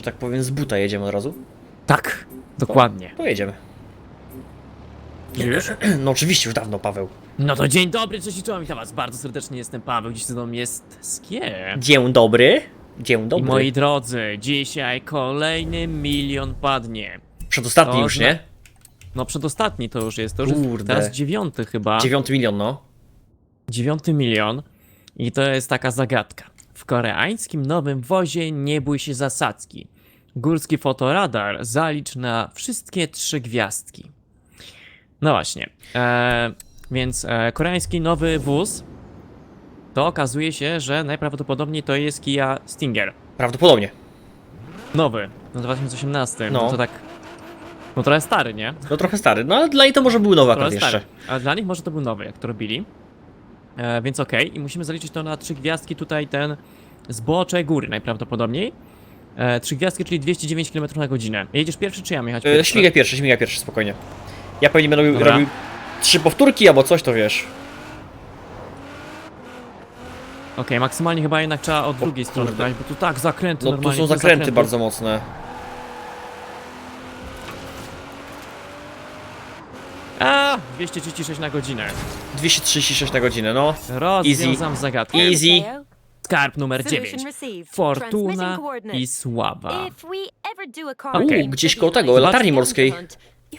że tak powiem, z buta jedziemy od razu. Tak, dokładnie. Pojedziemy. Już? No oczywiście, już dawno, Paweł. No to dzień dobry, cześć i czołem, witam was bardzo serdecznie, jestem Paweł, dziś ze mną jest Skier. Dzień dobry. Dzień I dobry. moi drodzy, dzisiaj kolejny milion padnie. Przedostatni To już, nie? No przedostatni to już jest, to już jest Kurde. teraz dziewiąty chyba. Dziewiąty milion, no. Dziewiąty milion. I to jest taka zagadka. W koreańskim nowym wozie nie bój się zasadzki. Górski fotoradar zalicz na wszystkie trzy gwiazdki. No właśnie. E, więc e, koreański nowy wóz to okazuje się, że najprawdopodobniej to jest Kia Stinger. Prawdopodobnie. Nowy, na 2018. No. No to tak. No trochę stary, nie? No trochę stary, no ale dla niej to może był nowy Trochę akurat jeszcze. stary. A dla nich może to był nowy, jak to robili. E, więc okej, i musimy zaliczyć to na trzy gwiazdki tutaj ten zbocze góry najprawdopodobniej. E, trzy gwiazdki, czyli 209 km na godzinę. Jedziesz pierwszy, czy ja mam jechać E, pierwszy? śmigaj pierwszy, śmigaj pierwszy, spokojnie. Ja pewnie będę robił, Dobra. robił trzy powtórki albo coś, to wiesz. Okej, maksymalnie chyba jednak trzeba od drugiej strony kurde. brać, bo tu tak zakręty No tu normalnie. są zakręty bardzo mocne. A, 236 na godzinę. 236 na godzinę, no. Rozwiązam zagadkę. Easy. Skarb numer Solution 9. received. Fortuna i coordinates. sława. If we ever do a car Okej, raid gdzieś koło tego, latarni morskiej.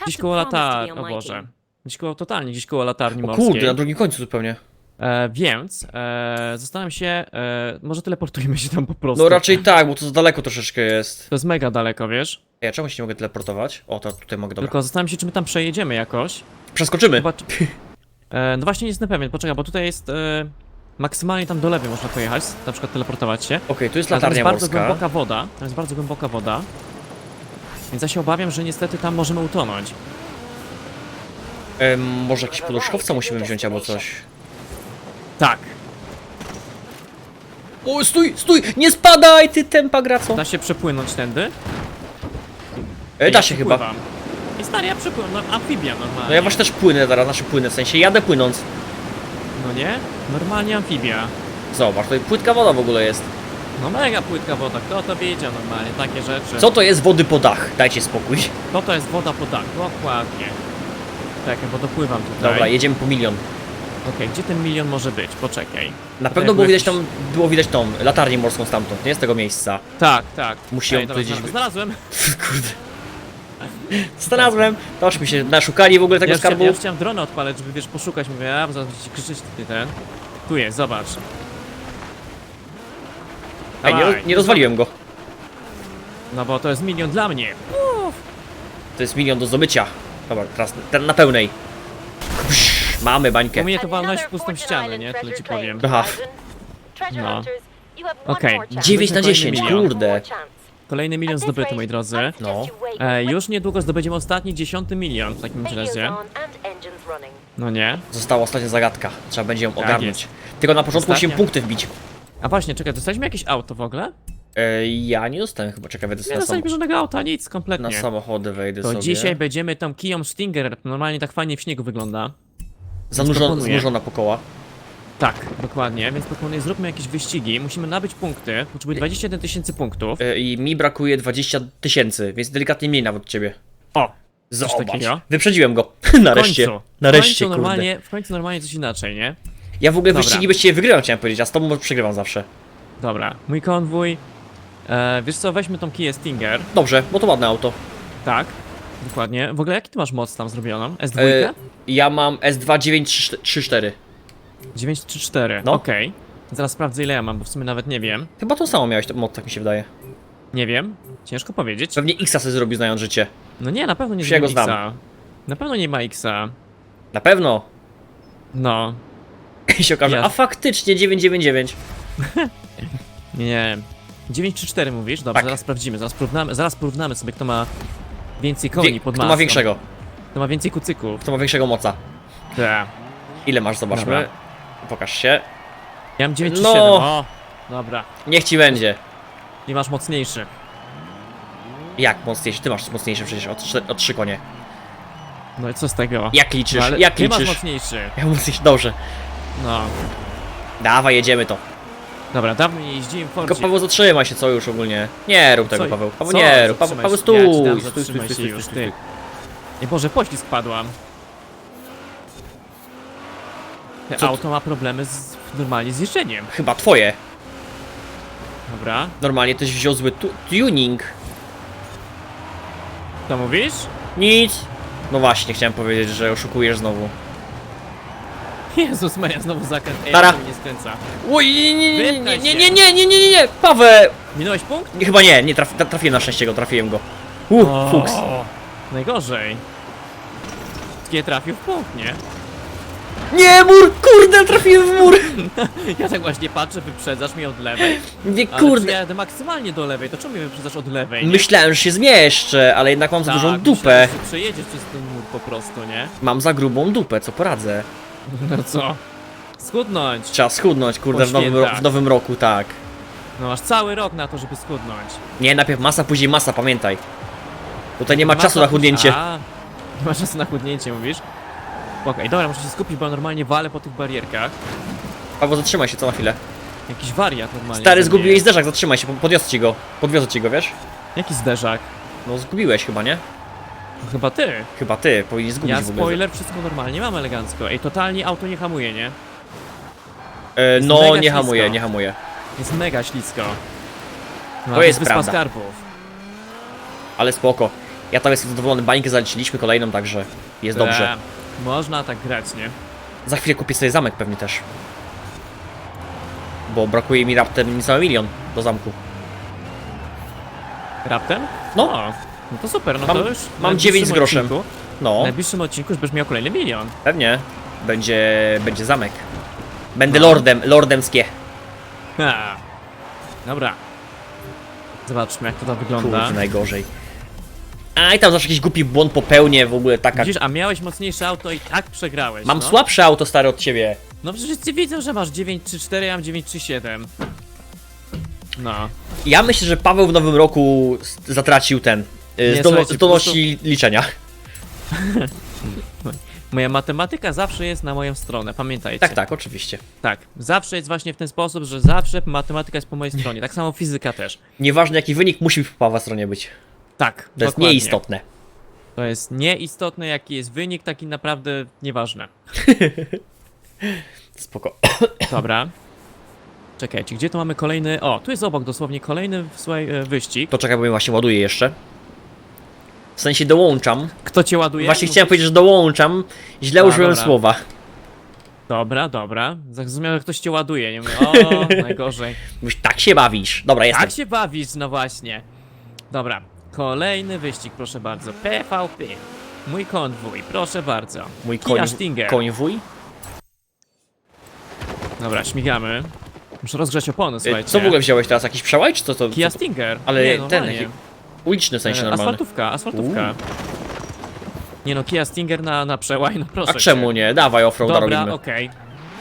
Gdzieś koło latarni, o Boże. Gdzieś koło, totalnie, gdzieś koło latarni O morskiej. kurde, na drugim końcu zupełnie. E, więc e, zastanawiam się, e, może teleportujmy się tam po prostu. No raczej tak, bo to za daleko troszeczkę jest. To jest mega daleko, wiesz? Ja czemu się nie mogę teleportować? O, to tutaj mogę, dobra. Tylko zastanawiam się, czy my tam przejedziemy jakoś. Przeskoczymy. Chyba, czy... e, no właśnie nie jestem pewien, poczekaj, bo tutaj jest e, maksymalnie tam do lewej można pojechać, na przykład teleportować się. Okej, tu jest Ale tam jest latarnia bardzo morska. głęboka woda, tam jest bardzo głęboka woda. Więc ja się obawiam, że niestety tam możemy utonąć. Em, może jakiś poduszkowca musimy wziąć albo coś. Tak, O, stój, stój! Nie spadaj, ty tempa graco! da się przepłynąć tędy. E, da się chyba. I stary, ja przepływam, no, amfibia normalnie. No ja właśnie też płynę zaraz, znaczy płynę, w sensie jadę płynąc. No nie? Normalnie amfibia. Zobacz, tutaj płytka woda w ogóle jest. No mega płytka woda, kto to wiedział normalnie, takie rzeczy. Co to jest wody po dach? Dajcie spokój. To to jest woda po dach, dokładnie. Czekaj, bo dopływam tutaj. Dobra, jedziemy po milion. Okej, gdzie ten milion może być? Poczekaj. Na Tutaj pewno było widać tam, było widać tą latarnię morską stamtąd, nie z tego miejsca. Tak, tak. Musi Ej, ją dobra, tutaj gdzieś znalazłem. Kurde. Znalazłem. Tośmy się naszukali w ogóle tego Ja już, chciałem, skarbu. ja już chciałem drona odpalać, żeby wiesz, poszukać, mówię, a zaraz będzie krzyczeć tutaj ten. Tu jest, zobacz. Ej, nie, roz- nie rozwaliłem go. No bo to jest milion dla mnie. To jest milion do zdobycia. Dobra, teraz ten na pełnej. Psz, Mamy bańkę. U mnie to walność w pustą ścianę, nie? Tyle ci powiem. Aha. No. Okej, Okej, 9 na Kolejny 10, milion. kurde. Kolejny milion zdobyty, moi drodzy. No. E, już niedługo zdobędziemy ostatni, dziesiąty milion w takim razie. No nie? Została ostatnia zagadka. Trzeba będzie ją Tak ogarnąć. Tylko na początku Ostatnia. musimy punkty wbić. A właśnie, czekaj, dostaliśmy jakieś auto w ogóle? E, ja nie dostałem chyba, czekaj, wejdę Nie sobie na, sam, dostaliśmy żadnego auta, nic, kompletnie. na samochody wejdę To sobie. dzisiaj będziemy tą Kiją Stinger, normalnie tak fajnie w śniegu wygląda. Zanurzona, proponuję. zanurzona po koła. Tak, dokładnie, więc proponuję zróbmy jakieś wyścigi, musimy nabyć punkty, potrzebuję 21 tysięcy punktów. E, I mi brakuje 20 tysięcy, więc delikatnie mniej nawet od ciebie. O! Zobacz. takiego? Wyprzedziłem go. Nareszcie. końcu, Nareszcie, w końcu normalnie, w końcu normalnie coś inaczej, nie? Ja w ogóle Dobra. wyścigi właściwie wygrywam, chciałem powiedzieć, a z tobą przegrywam zawsze. Dobra, mój konwój. E, wiesz co, weźmy tą Kiję Stinger. Dobrze, bo to ładne auto. Tak, dokładnie. W ogóle jaki ty masz moc tam zrobioną? S2? E, ja mam S2 934. 934, No. okej. Zaraz sprawdzę ile ja mam, bo w sumie nawet nie wiem. Chyba to samo miałeś, mod, tak mi się wydaje. Nie wiem, ciężko powiedzieć. Pewnie X sobie zrobił znając życie. No nie, na pewno nie Już ja go znam. Xa. Na pewno nie ma Xa. Na pewno. No, I się okaże, Ja- a faktycznie 999. nie. 934 mówisz? Dobrze, Tak. zaraz sprawdzimy, zaraz porównamy, zaraz porównamy sobie kto ma więcej koni Wie, pod kto ma większego? Kto ma więcej kucyków. Kto ma większego moca? Tak. Ile masz, zobaczmy. Dobra. Pokaż się. Ja mam 937, No. o! Dobra, Niech ci będzie. i masz mocniejszy. Jak mocniejszy? Ty masz mocniejszy przecież od, trzy- od 3 konie. No i co z tego? Jak liczysz? No, ale Jak ty masz liczysz? mocniejszy. Ja mocniejszy, dobrze. No. Dawaj, jedziemy to. Dobra, dawno nie jeździłem w Tylko Fordzie. Paweł zatrzymaj się, co już ogólnie. Nie rób tego, Co- Paweł. Paweł, co? nie rób. Paweł, Zatrzymaj Paweł, się. Ja ci stój. dam, Stój, stój, zatrzymaj stój, się stój, już, stój, ty. stój. Ej Boże, poślizg padłam. Te Co auto ma problemy z normalnie z jeżdżeniem. Chyba twoje. Dobra, Normalnie też wziął zły tu tuning. to mówisz? Nic. No właśnie, chciałem powiedzieć, że oszukujesz znowu. Jezus Maria, znowu zakręt. Ej, Tara. mnie nie skręca. Oj, nie, nie, nie, nie, nie, nie, nie, nie, nie, nie, nie, Paweł! Minąłeś punkt? Nie, Chyba nie, nie, traf, tra- trafiłem na szczęście go, trafiłem go. Uh, fuks. Najgorzej. Nie trafił w punkt, nie? Nie, mur, kurde, trafiłem w mur. Ja tak właśnie patrzę, wyprzedzasz mnie od lewej. Nie, Ale kurde. ja jadę maksymalnie do lewej, to czemu mnie wyprzedzasz od lewej? nie? Myślałem, że się zmieszczę, ale jednak mam za Tak, dużą myślałem, dupę. że Przejedziesz przez ten mur po prostu, nie? Mam za grubą dupę, co poradzę. No co? Schudnąć. Trzeba schudnąć, kurde, w nowym, ro- w nowym roku, tak. No masz cały rok na to, żeby schudnąć. Nie, najpierw masa, później masa, pamiętaj. Tutaj nie ma Masa czasu na chudnięcie. A, nie ma czasu na chudnięcie, mówisz? Okej, dobra, muszę się skupić, bo normalnie walę po tych barierkach. Paweł, zatrzymaj się, co na chwilę. Jakiś wariat normalnie. Stary, ze mnie zgubiłeś jest. zderzak, zatrzymaj się, po- podwiozę ci go. Podwiozę ci go, wiesz? Jaki zderzak? No zgubiłeś chyba, nie? No Chyba ty. Chyba ty, powinieneś zgubić Ja w ogóle. spoiler, wszystko normalnie mam elegancko. Ej, totalnie auto nie hamuje, nie? E, no, mega nie ślisko. hamuje, nie hamuje. Jest mega ślisko. No, jest wyspa prawda. skarbów. Ale spoko. Ja tam jestem zadowolony, bańkę zaleciliśmy kolejną, także jest dobrze. E, można tak grać, nie? Za chwilę kupię sobie zamek pewnie też. Bo brakuje mi raptem niecały milion do zamku. Raptem? No. No to super, no Mam- to już. w mam najbliższym 9 z groszem. odcinku- No, W najbliższym odcinku już będziesz miał kolejny milion. pewnie. Będzie, będzie zamek. Będę No. lordem, lordemskie. Ha. Dobra. Zobaczmy jak to tam wygląda. Kurde, najgorzej. A i tam zawsze jakiś głupi błąd popełnię, w ogóle taka... Widzisz, a miałeś mocniejsze auto i tak przegrałeś. Mam no. słabsze auto stare od ciebie. No ty widzą, że masz 934, ja mam 937. No. Ja myślę, że Paweł w nowym roku s- zatracił ten... y, Nie, słuchajcie, po zdolności liczenia. Moja matematyka zawsze jest na moją stronę, pamiętajcie. Tak, tak, oczywiście. Tak, zawsze jest właśnie w ten sposób, że zawsze matematyka jest po mojej stronie. Tak samo fizyka też. Nieważne jaki wynik, musi po Pawła stronie być. Tak, To jest dokładnie. nieistotne. To jest nieistotne, jaki jest wynik, taki naprawdę nieważne. Spoko. Dobra. Czekajcie, gdzie tu mamy kolejny... O, tu jest obok dosłownie kolejny, słuchaj, e, wyścig. To czekaj, bo mnie właśnie ładuje jeszcze. W sensie dołączam. Kto cię ładuje? Właśnie Mówisz? chciałem powiedzieć, że dołączam. Źle A, użyłem dobra. słowa. Dobra, dobra. Zrozumiałem, że ktoś cię ładuje. Nie mówię, o, najgorzej. Mówisz, tak się bawisz. Dobra, jestem. Tak się bawisz, no właśnie. Dobra, kolejny wyścig, proszę bardzo. PVP. Mój konwój, proszę bardzo. Mój Kia koń, Stinger. konwój. Dobra, śmigamy. Muszę rozgrzać opony, E, słuchajcie. Co w ogóle wziąłeś teraz? Jakiś przełaj, czy co to? Kia? Stinger. Ale nie, ten, normalnie. jaki- Uliczny w sensie E, normalny. Asfaltówka, asfaltówka. Nie no, Kia Stinger na, na przełaj, no proszę A czemu cię. nie? Dawaj offroada Dobra, robimy. okej.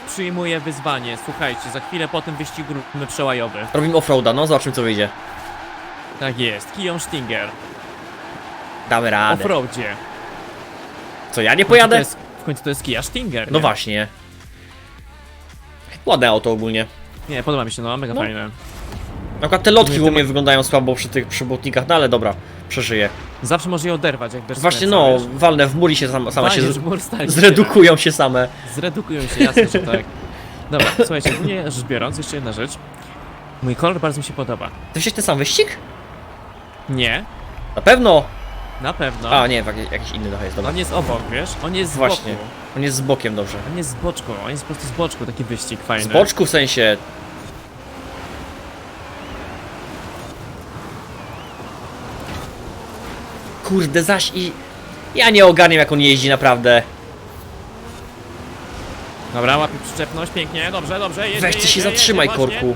Przyjmuję wyzwanie. Słuchajcie, za chwilę po tym wyścigu robimy przełajowy. Robimy offroada, no zobaczymy co wyjdzie. Tak jest, Kiją Stinger. Damy radę. Offroadzie. Co, ja nie W to pojadę? jest- W końcu to jest Kia Stinger. No nie? właśnie. Ładne auto ogólnie. Nie, podoba mi się, no, mega No. fajne. Przykład te lotki Nie, mnie ma- wyglądają słabo przy tych przybutnikach, no ale dobra, przeżyję. Zawsze może je oderwać, jak też Właśnie no, walne w mur i się same, same się Fajnie, z, że mur stali się zredukują się same. Zredukują się, jasne, że tak. Dobra, słuchajcie, ogólnie rzecz biorąc, jeszcze jedna rzecz. Mój kolor bardzo mi się podoba. Ty wziąłeś ten sam wyścig? Nie, Na pewno! na pewno. A nie, jak- jakiś inny trochę jest, dobra. On jest obok, wiesz? On jest z Właśnie. boku. On jest z bokiem, dobrze. On jest z boczku, on jest po prostu z boczku, taki wyścig fajny. Z boczku w sensie... Kurde, zaś i... Ja nie ogarniam jak on jeździ naprawdę. Dobra, łapie przyczepność, pięknie, dobrze, dobrze, jedzie, Weź ty się jedzie, zatrzymaj, jedzie, właśnie. korku.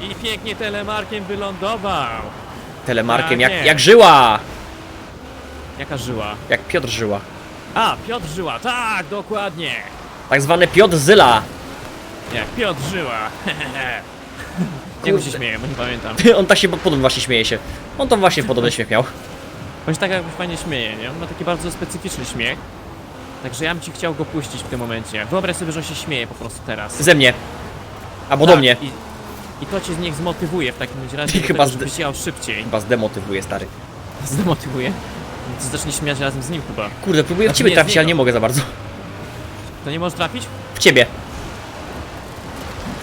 I pięknie telemarkiem wylądował. Telemarkiem, Tak jak, jak żyła! Jaka żyła? Jak Piotr żyła. A, Piotr żyła, tak, dokładnie. Tak zwany Piotr Zyla. Jak Piotr żyła. On się śmieje, bo nie pamiętam. On tak się podobno właśnie śmieje się. On to właśnie podobny śmiech miał. On się tak jakby fajnie śmieje, nie? On ma taki bardzo specyficzny śmiech. Także ja bym ci chciał go puścić w tym momencie. Wyobraź sobie, że on się śmieje po prostu teraz. Ze mnie. Albo Tak, do mnie. I... I to cię niech zmotywuje w takim razie, do Chyba tego, żebyś jechał szybciej. Chyba zdemotywuje, stary. Zmotywuje. Ty zacznie śmiać razem z nim chyba. Kurde, próbuję w Znaczy ciebie nie, z trafić, ale niego. nie mogę za bardzo. To nie możesz trafić? W ciebie.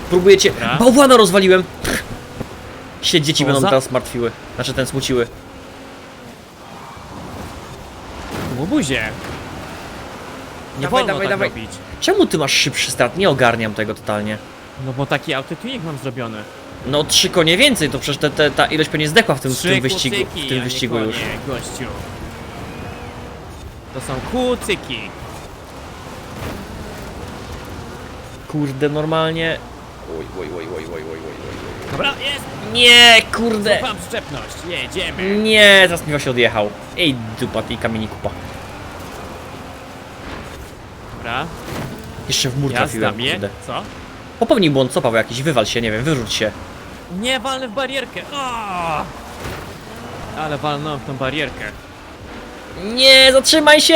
Próbuję cię... Dobra. Bałwana rozwaliłem! Pff. Się dzieci Co będą teraz martwiły. Znaczy ten smuciły. Łobuzie. Nie Dawaj, wolno dawaj, tak dawaj. robić. Czemu ty masz szybszy start? Nie ogarniam tego totalnie. No bo taki autotuning mam zrobiony. No trzy konie więcej, to przecież te, te, ta ilość pewnie zdechła w tym, w Trzy tym wyścigu, kucyki, w tym nie wyścigu konie, już. gościu. To są kucyki. Kurde, normalnie... Oj, oj, oj, oj, oj, oj, oj, oj. Dobra, jest! Nie, kurde! Mam przyczepność, jedziemy. Nie, zaraz mi właśnie odjechał. Ej, dupa tej kamieni kupa. Dobra, Jeszcze w mur jazda trafiłem, mnie. kurde. Co? Popełnij błąd, co Paweł jakiś, wywal się, nie wiem, wyrzuć się. Nie walnę w barierkę. O! Ale walnąłem w tą barierkę. Nie, zatrzymaj się!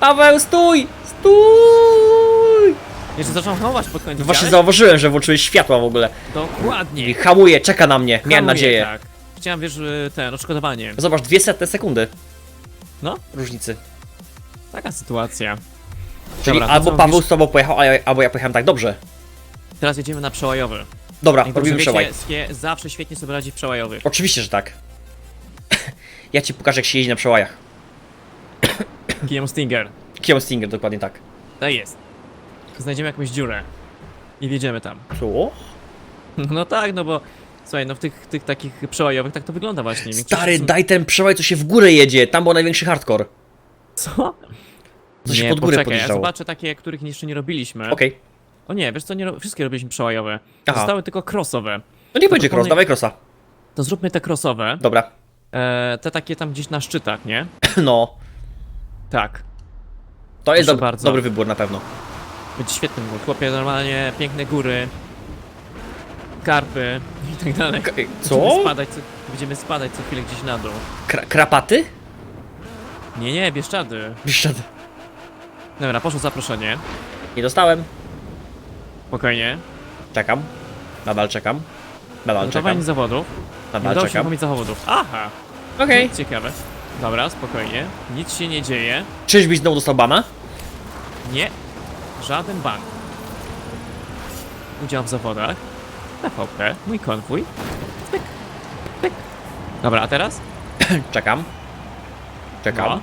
Paweł, stój! Stój! Jeszcze zacząłem hamować pod koniec. Właśnie widziałeś? zauważyłem, że włączyłeś światła w ogóle. I Dokładnie. hamuje, czeka na mnie, miałem Hamuję, nadzieję. Tak. Chciałem, wiesz, y, ten, odszkodowanie. Zobacz, dwie setne sekundy No, różnicy. taka sytuacja. Czyli Dobra, to albo co Paweł mówisz? z tobą pojechał, a ja, albo ja pojechałem tak dobrze. Teraz jedziemy na przełajowy. Dobra, Jak robimy przełaj. Skie zawsze świetnie sobie radzi w przełajowych. Oczywiście, że tak. ja ci pokażę, jak się jeździ na przełajach. Kijem Stinger. Kion Stinger, dokładnie tak. To jest. Znajdziemy jakąś dziurę. I wjedziemy tam. Co? No tak, no bo... Słuchaj, no w tych, tych takich przełajowych tak to wygląda właśnie. Większość Stary, są- daj ten przełaj, co się w górę jedzie. Tam był największy hardcore. Co? Co się nie, pod górę poczekaj, ja podjeżdżało. zobaczę takie, których jeszcze nie robiliśmy. Okej. O nie, wiesz co, nie, ro- wszystkie robiliśmy przełajowe. Aha. Zostały tylko crossowe. No nie będzie proponuję- cross, dawaj crossa. To zróbmy te crossowe. Dobra. E, te takie tam gdzieś na szczytach, nie? No. Tak. To jest dob bardzo. dobry wybór na pewno. Będzie świetny wybór. Chłopie, normalnie piękne góry. Karpy i tak dalej. K- Będziemy Co? spadać, co, będziemy spadać co chwilę gdzieś na dół. Kra krapaty? Nie, nie, Bieszczady. Bieszczady. Dobra, poszło zaproszenie. Nie dostałem. Spokojnie. Czekam. Nadal czekam. Nadal Gotowanie czekam. zawodów. Nie Nadal udało się czekam. uruchomić zawodów. Aha! Okej. Ciekawe. Dobra, spokojnie. Nic się nie dzieje. Czyżbyś znowu dostał bana? Nie. Żaden bank. Udział w zawodach. TVP. Mój konwój. Pyk. Pyk. Dobra, a teraz? Czekam. Czekam. No.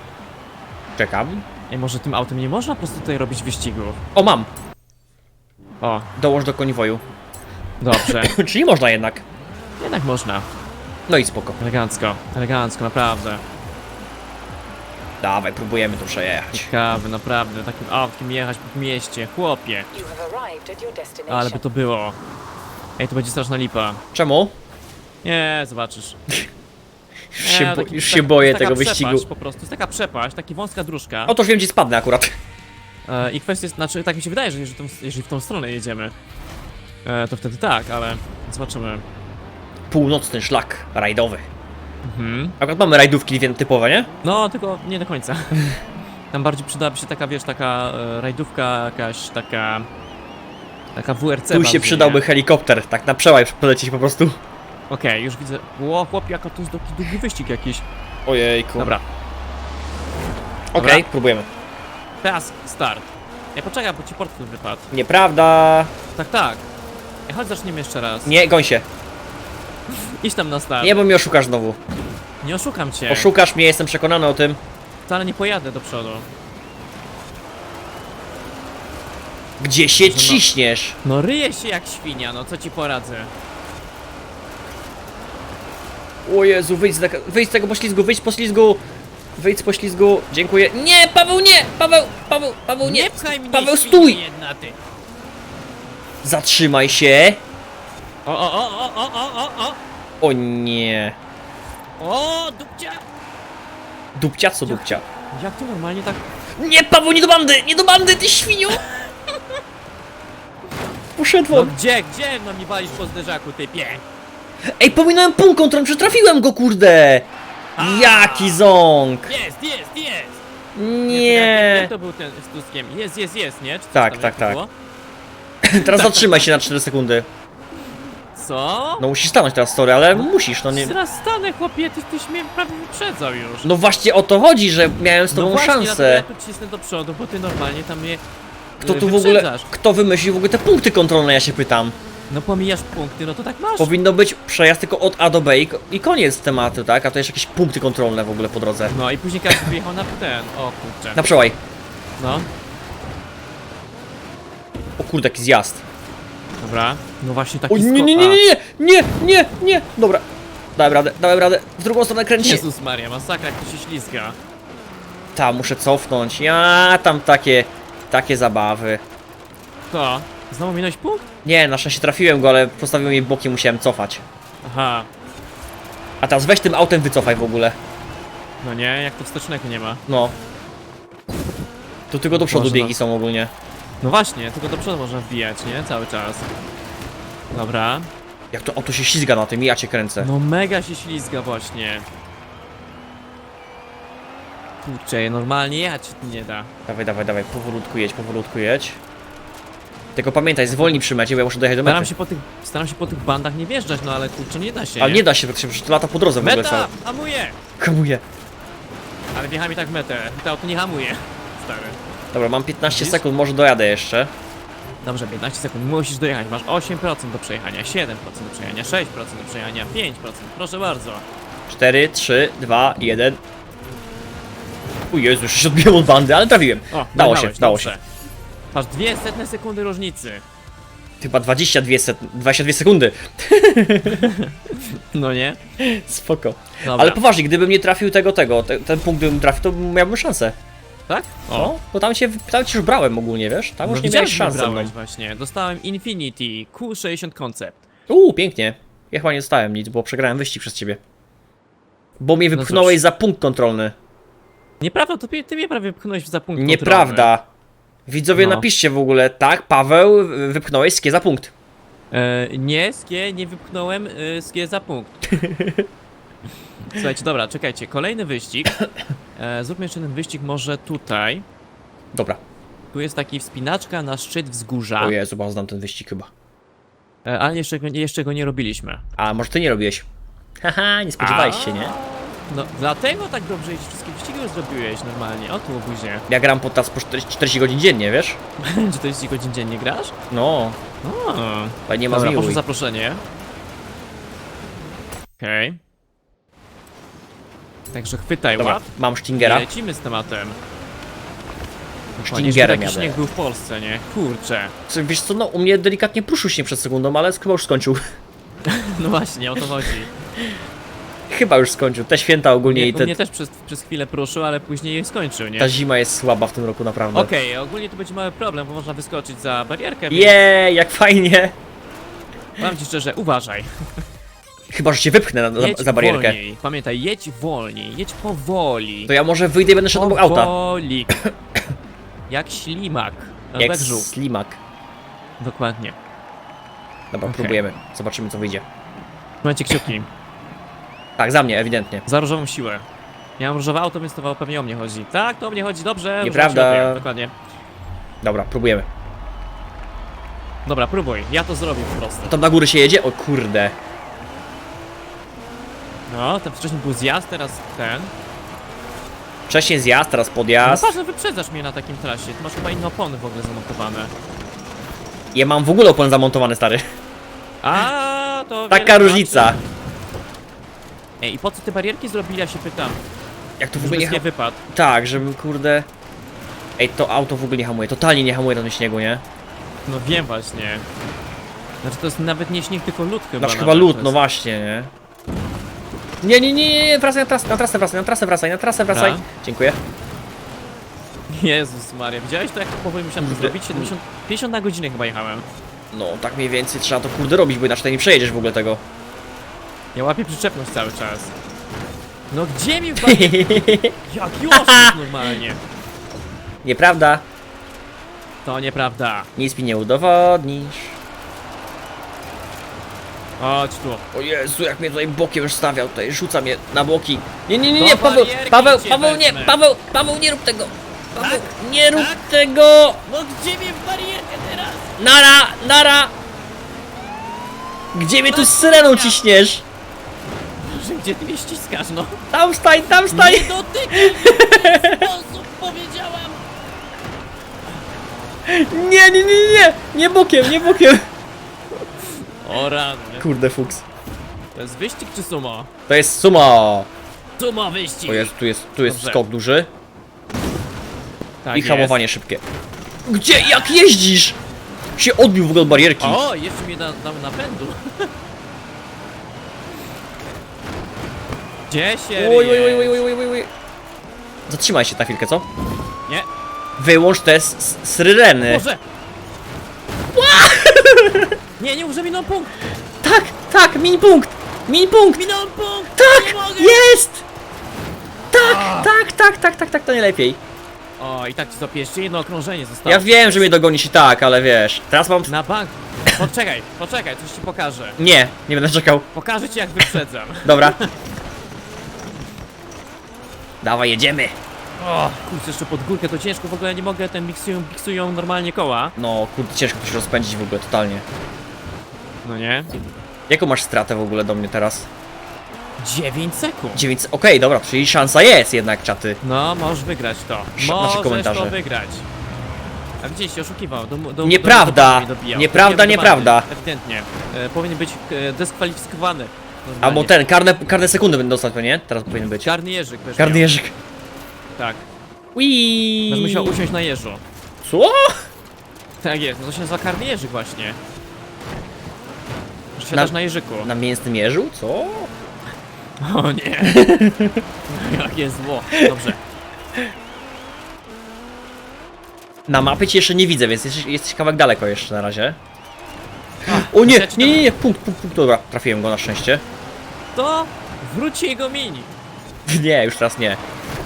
Czekam. Ej, może tym autem nie można po prostu tutaj robić wyścigów? O, mam. O, Dołącz do konwoju. dobrze. Czyli można jednak. Jednak można. No i spoko. Elegancko, elegancko, naprawdę. Dawaj, próbujemy tu przejechać. Ciekawy, naprawdę. Takim autkiem jechać po mieście. Chłopie. You have arrived at your destination. Ale by to było. Ej, to będzie straszna lipa. Czemu? Nie, zobaczysz. Już się, Nie, bo, taki- już się boję taka tego przepaść wyścigu. po prostu, jest taka przepaść, taka wąska dróżka. Otóż wiem, gdzie spadnę akurat. E, I kwestia jest, znaczy tak mi się wydaje, że jeżeli, tą, jeżeli w tą stronę jedziemy, e, to wtedy tak, ale zobaczymy. Północny szlak rajdowy. Mhm. Akurat mamy rajdówki typowe, nie? No, tylko nie do końca. Tam bardziej przydałaby się taka, wiesz, taka e, rajdówka jakaś, taka... Taka WRC Tu się bardziej, przydałby nie? helikopter, tak na przełaj polecieć po prostu. Okej, już widzę. Ło, chłop, jaka to jest długi wyścig jakiś. Ojejku. Dobra, Okej, Dobra. próbujemy. Teraz start. Ja poczekaj, bo ci portfel wypadł. Nieprawda. Tak, tak. Ej, chodź zaczniemy jeszcze raz. Nie, goń się. Idź tam na start. Nie, bo mnie oszukasz znowu. Nie oszukam cię. Oszukasz mnie, jestem przekonany o tym. Wcale nie pojadę do przodu. Gdzie się no- ciśniesz? No ryje się jak świnia, no co ci poradzę. O Jezu, wyjdź z, wyjdź z tego poślizgu, wyjdź z poślizgu. Wyjdź z poślizgu, dziękuję. Nie, Paweł, nie! Paweł, Paweł, Paweł, nie! Nie pchaj mnie, Paweł, świnio stój! Jedna, ty. Zatrzymaj się. O, o, o, o, o, o, o, o. Nie. O, dupcia. Dupcia, co dupcia? Jak to normalnie tak... Nie, Paweł, nie do bandy! Nie do bandy, ty świniu! No Poszedłem. gdzie, gdzie no mi walisz po zderzaku, typie? Ej, pominąłem punkt kontrolny, przetrafiłem go, kurde! Jaki ząg! Jest, jest, jest! Nie. Jak to był ten z Tuskiem? Jest, jest, jest, nie? Czy coś Tak, tam tak, jak tak. było? Teraz zatrzymaj się na 4 sekundy. Co? No musisz stanąć teraz, sorry, ale musisz, no nie... Zaraz stanę, chłopie, ty, tyś mnie prawie wyprzedzał już. No właśnie o to chodzi, że miałem z tobą no właśnie, dlatego szansę. ja tu cisnę do przodu, bo ty normalnie tam mnie Kto e, tu w ogóle, wyprzedzasz. kto wymyślił w ogóle te punkty kontrolne, ja się pytam. No pomijasz punkty, no to tak masz. Powinno być przejazd tylko od A do B i, i koniec tematu, tak? A to jeszcze jakieś punkty kontrolne w ogóle po drodze. No i później każdy wyjechał na ten, o kurczę. Na przełaj. No, O kurde, jaki zjazd. dobra. No właśnie taki O nie, nie, nie, a. nie, nie, nie, nie, nie. Dobra. Dałem radę, dałem radę. W drugą stronę kręcić. Jezus Maria, masakra, jak to się ślizga. Ta, muszę cofnąć. Ja tam takie, takie zabawy. To, znowu minąłeś punkt? Nie, na szczęście trafiłem go, ale postawiłem jej bokiem, musiałem cofać. Aha, A teraz weź tym autem wycofaj w ogóle. no nie, jak to wstecznego nie ma. No. Tu tylko do przodu Można. biegi są ogólnie. No właśnie, tylko do przodu można wbijać, nie? Cały czas. Dobra. Jak to auto się ślizga na tym, ja cię kręcę. No mega się ślizga właśnie. Kurczę, normalnie jechać nie da. Dawaj, dawaj, dawaj, powolutku jedź, powolutku jedź. Tylko pamiętaj, zwolnij przy mecie, bo ja muszę dojechać do Staram mety. się po tych, staram się po tych bandach nie wjeżdżać, no ale kurczę, nie da się. Ale nie da się, przecież to lata po drodze w ogóle Meta! całe. Hamuje! Hamuje. Ale wjechałem i tak w metę. To auto nie hamuje. Stary. Dobra, mam 15 Widzisz? sekund, może dojadę jeszcze. Dobrze, 15 sekund, musisz dojechać. Masz 8% do przejechania, 7% do przejechania, 6% do przejechania, 5%. Proszę bardzo. 4, 3, 2, 1. O Jezu, już się odbiłem od bandy, ale trafiłem. O, Dało się, dało dobrze. Masz dwie setne sekundy różnicy. Chyba 22, sek 22 sekundy. No nie? Spoko. Dobra. Ale poważnie, gdybym nie trafił tego, tego, te, ten punkt gdybym trafił, to miałbym szansę. Tak? O, bo tam cię, tam cię już brałem ogólnie, wiesz? Tam już nie miałeś że szans ze mną. wybrałeś właśnie. Dostałem Infinity Q60 Concept. Uuu, pięknie. Ja chyba nie dostałem nic, bo przegrałem wyścig przez ciebie. Bo mnie No wypchnąłeś cóż. za punkt kontrolny. Nieprawda, to ty mnie prawie pchnąłeś za punkt Nieprawda. Widzowie, No. napiszcie w ogóle, tak, Paweł, wypchnąłeś skie za punkt. E, nie, skie, nie wypchnąłem e, skie za punkt. Słuchajcie, dobra, czekajcie, kolejny wyścig. E, zróbmy jeszcze jeden wyścig może tutaj. Dobra. Tu jest taki wspinaczka na szczyt wzgórza, O Jezu, bo znam ten wyścig chyba. e, ale jeszcze, go- jeszcze go nie robiliśmy. A, może ty nie robiłeś? Haha, nie spodziewałeś się, nie? No, dlatego tak dobrze jeździsz, wszystkie wyścigi już zrobiłeś normalnie. O tu obuzie. Ja gram podczas po 40, 40 godzin dziennie, wiesz? Czy to jest godzin dziennie grasz? No, O, ale nie ma Dobra, proszę zmiłuj. zaproszenie. Okej. Także chwytaj Dobra, łap mam i Stingera. lecimy z tematem. Stingerem taki jadę. śnieg był w Polsce, nie? Kurczę. Co, Wiesz co, no u mnie delikatnie pruszył się przed sekundą, ale chyba już skończył. No właśnie, o to chodzi. chyba już skończył. Te święta ogólnie Nie, i te, mnie też przez, przez chwilę pruszył, ale później je skończył, nie? ta zima jest słaba w tym roku naprawdę. Okej, ogólnie tu będzie mały problem, bo można wyskoczyć za barierkę, więc Jej, jak fajnie! powiem ci szczerze, uważaj. Chyba, że cię wypchnę na, za, Jedź za barierkę. wolniej. Pamiętaj, jedź wolniej, jedź powoli. To ja może wyjdę i będę szedł obok auta. Powoli. Jak ślimak. Albo Jak jak żółw. slimak. Dokładnie. Dobra, Okej. próbujemy. Zobaczymy co wyjdzie. Trzymajcie kciuki. Tak, za mnie, ewidentnie. Za różową siłę. Mam różowe auto, więc to pewnie o mnie chodzi. Tak, to o mnie chodzi, dobrze. różowa Nieprawda. siła, wiem, Dokładnie. Dobra, próbujemy. Dobra, próbuj. Ja to zrobię po prostu. Tam na górę się jedzie? O kurde. No, ten wcześniej był zjazd, teraz ten. Wcześniej zjazd, teraz No podjazd. patrz, no wyprzedzasz mnie na takim trasie. Ty masz chyba inne opony w ogóle zamontowane. Ja mam w ogóle opon zamontowany, stary. A, to Taka wiele różnica. Ej, i po co te barierki zrobili, ja się pytam. Jak to w ogóle nie nie ha- wypadł. Tak, żeby kurde... Ej, to auto w ogóle nie hamuje. Totalnie nie hamuje na tym śniegu, nie? No wiem właśnie. Znaczy to jest nawet nie śnieg, tylko lód chyba. Znaczy chyba nawet lód, to no jest. właśnie, nie? Nie, nie, nie, nie, nie, wracaj na trasę, na trasę, wracaj, na trasę, wracaj, na trasę, wracaj. Dobra. Dziękuję. Jezus Maria, widziałeś to jak powoli musiałem to Kurde. zrobić? 70, 50 na godzinę chyba jechałem. No, tak mniej więcej trzeba to kurde robić, bo inaczej nie przejedziesz w ogóle tego. Ja łapię przyczepność cały czas. No gdzie mi wba... Jak już normalnie. Nieprawda. To nieprawda. Nic mi nie udowodnisz. Chodź tu. O Jezu, jak mnie tutaj bokiem już stawiał, tutaj rzuca mnie na boki. Nie, nie, nie, nie, Do Paweł, barierki Paweł, cię Paweł, nie, wezmę. Paweł, Paweł, nie rób tego. Paweł, nie rób tego. No gdzie mnie w barierkę teraz? Nara, nara. Gdzie mnie tu z syreną ciśniesz? Gdzie ty mnie ściskasz, no? Tam stań, tam stań! Nie dotykaj w ten sposób, powiedziałam! Nie, nie, nie, nie, nie! Bokiem, nie bokiem! O rany. Kurde, fuks. To jest wyścig czy sumo? To jest sumo! Sumo wyścig! O jest, tu jest, tu jest Dobrze. skok duży tak i jest. hamowanie szybkie. Gdzie, jak jeździsz? Się odbił w ogóle od barierki. O, jeszcze mnie da, dał napędu. Gdzie się oj, ryjesz? oj, oj, oj, oj, oj. Zatrzymaj się na chwilkę, co? Nie, Wyłącz te s- s- syreny. może! Nie, nie może minął punkt! Tak, tak, mini punkt! Mini punkt! Minął punkt! Tak! Nie mogę! Jest! Tak, tak, tak, tak, tak, tak, to najlepiej. O, i tak ci zapie jeszcze jedno okrążenie zostało. Ja wiem, że mnie dogonisz i tak, ale wiesz, teraz mam... Na bank. Poczekaj, poczekaj, coś ci pokażę. Nie, nie będę czekał. Pokażę ci jak wyprzedzam. Dobra. Dawaj, jedziemy. O, kurczę, jeszcze pod górkę to ciężko, w ogóle nie mogę, ten miksują, miksują normalnie koła. No, kurde, ciężko to się rozpędzić w ogóle, totalnie. No nie? Jaką masz stratę w ogóle do mnie teraz? 9 sekund. 9... Okej, dobra, czyli szansa jest jednak, czaty. No, możesz wygrać to. Sz- Możesz komentarze. to wygrać. A gdzieś się oszukiwał. Do, do, Nieprawda. do, do, dobijał. Nieprawda, Dobijał do nieprawda. bandy, Ewidentnie. E, powinien być e, dyskwalifikowany. Normalnie. Albo ten, karne, karne sekundy będę dostać, to nie? Teraz powinien być. Czarny jeżyk też Karny miał. jeżyk. Tak. Ui. Będziesz musiał usiąść na jeżu. Co? Tak jest, no to się nazywa karny jeżyk właśnie. Że Na- Siadasz na jeżyku. Na mięsnym jeżu? Co? O nie. Jakie zło. Dobrze. Na mapie cię jeszcze nie widzę, więc jesteś, jesteś kawałek daleko jeszcze na razie. O nie, nie, nie, nie, punkt, punkt, punkt, dobra, trafiłem go na szczęście. To wróć jego mini. Nie, już teraz nie.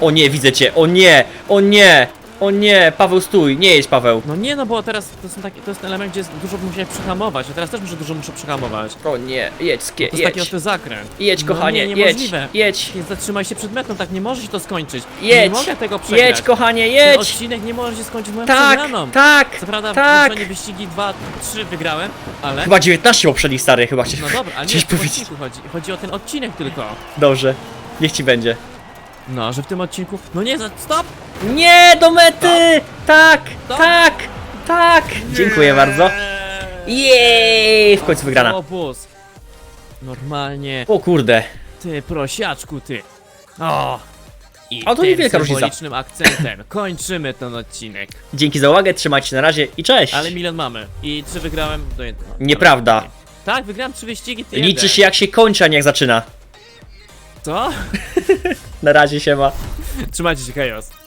O nie, widzę cię, o nie, o nie, o nie, Paweł stój, nie jedź Paweł. No nie, no bo teraz to, są takie, to jest ten element, gdzie dużo musiałem przehamować, a teraz też muszę dużo muszę przehamować. O nie, jedź, skie, To jest taki jedź, ostry zakręt. jedź kochanie, no nie, jedź, niemożliwe. jedź, Nie zatrzymaj się przed metą, tak nie może się to skończyć. Nie jedź, mogę tego przegrać. jedź kochanie, Ten jedź. odcinek nie może się skończyć moją Tak, przegraną. tak, Co prawda tak. w wyścigi 2, 3 wygrałem, ale... Chyba 19 poprzednich stary, chyba cię No dobra, ale nie chciałeś w tym powiedzieć. odcinku chodzi. Chodzi o ten odcinek tylko. Dobrze, niech ci będzie. No, że w tym odcinku... No nie, za- stop! Nie, do mety! Tak, Stop. tak, tak. Dziękuję bardzo. Jej, w końcu wygrana. Obóz. Normalnie. O kurde. Ty, prosiaczku, ty. O! I A to tym niewielka różnica. symbolicznym akcentem kończymy ten odcinek. Dzięki za uwagę, trzymajcie się na razie i cześć. Ale milion mamy. I trzy wygrałem do jednego. Nieprawda. Tak, wygrałem trzy wyścigi, ty Liczy jeden. się jak się kończy, a nie jak zaczyna. Co? Na razie się ma. Trzymajcie się, chaos.